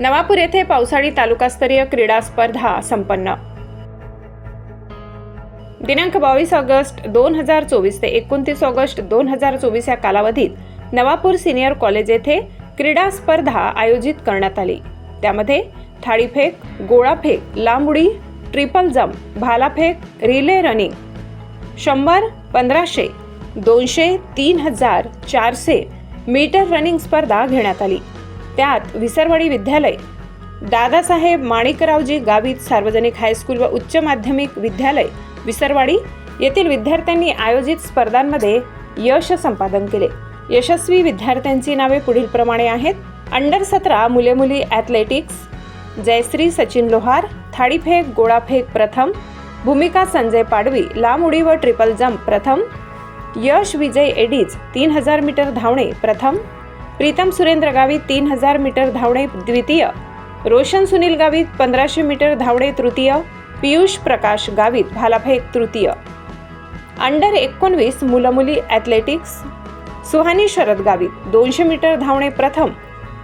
नवापूर येथे पावसाळी तालुकास्तरीय क्रीडा स्पर्धा संपन्न. दिनांक बावीस ऑगस्ट दोन हजार चोवीस ते एकोणतीस ऑगस्ट दोन हजार चोवीस या कालावधीत नवापूर सिनियर कॉलेज येथे क्रीडा स्पर्धा आयोजित करण्यात आली. त्यामध्ये थाळीफेक गोळाफेक लांब उडी ट्रिपल जम्प भालाफेक रिले रनिंग शंभर पंधराशे दोनशे तीन हजार चारशे मीटर रनिंग स्पर्धा घेण्यात आली. त्यात विसरवाडी विद्यालय. दादासाहेब माणिकरावजी गावित सार्वजनिक हायस्कूल व उच्च माध्यमिक विद्यालय विसरवाडी येथील विद्यार्थ्यांनी आयोजित स्पर्धांमध्ये यश संपादन केले. यशस्वी विद्यार्थ्यांची नावे पुढीलप्रमाणे आहेत. अंडर सतरा मुले मुली ॲथलेटिक्स जयश्री सचिन लोहार थाळीफेक गोळाफेक प्रथम भूमिका संजय पाडवी लांब उडी व ट्रिपल जम्प प्रथम यश विजय एडीज तीन हजार मीटर धावणे प्रथम प्रीतम सुरेंद्र गावित तीन हजार मीटर धावणे द्वितीय. रोशन सुनील गावित पंधराशे मीटर धावणे तृतीय. पियुष प्रकाश गावित भालाफेक तृतीय. अंडर एकोणवीस मुलं मुली ॲथलेटिक्स. सुहानी शरद गावित दोनशे मीटर धावणे प्रथम.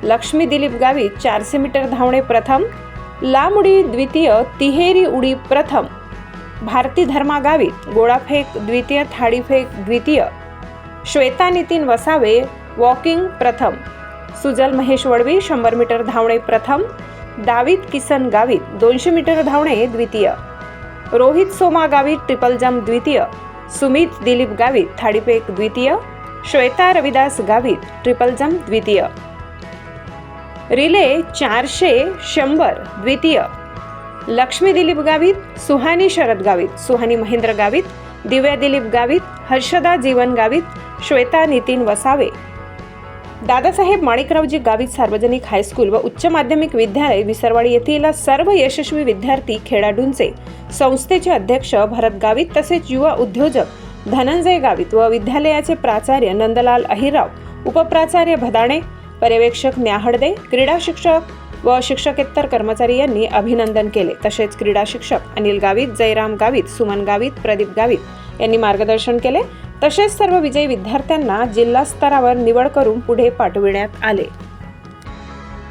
लक्ष्मी दिलीप गावित चारशे मीटर धावणे प्रथम. लांब उडी द्वितीय तिहेरी उडी प्रथम. भारती धर्मा गावित गोळाफेक द्वितीय थाळीफेक द्वितीय. श्वेता नितीन वसावे वॉकिंग प्रथम. सुजल महेश वडवी शंभर मीटर धावणे प्रथम. दावीद किसन गावित दोनशे मीटर धावणे द्वितीय. रोहित सोमा गावित ट्रिपल जम्प द्वितीय. सुमित दिलीप गावित थाडीपेक द्वितीय. श्वेता रविदास गावित ट्रिपल जम्प द्वितीय. रिले चारशे शंभर द्वितीय. लक्ष्मी दिलीप गावित सुहानी शरद गावित सुहानी महेंद्र गावित दिव्या दिलीप गावित हर्षदा जीवन गावित श्वेता नितीन वसावे दादासाहेब माणिकरावजी गावित सार्वजनिक हायस्कूल व उच्च माध्यमिक विद्यालय विसरवाडी येथील सर्व यशस्वी विद्यार्थी खेळाडूंचे संस्थेचे अध्यक्ष भरत गावित तसेच युवा उद्योजक धनंजय गावित व विद्यालयाचे प्राचार्य नंदलाल अहिराव उपप्राचार्य भदाणे पर्यवेक्षक न्याहडदे क्रीडा शिक्षक व शिक्षकेतर कर्मचारी यांनी अभिनंदन केले. तसेच क्रीडा शिक्षक अनिल गावित जयराम गावित सुमन गावित प्रदीप गावित यांनी मार्गदर्शन केले. तसेच सर्व विजयी विद्यार्थ्यांना जिल्हा स्तरावर निवड करून पुढे पाठविण्यात आले.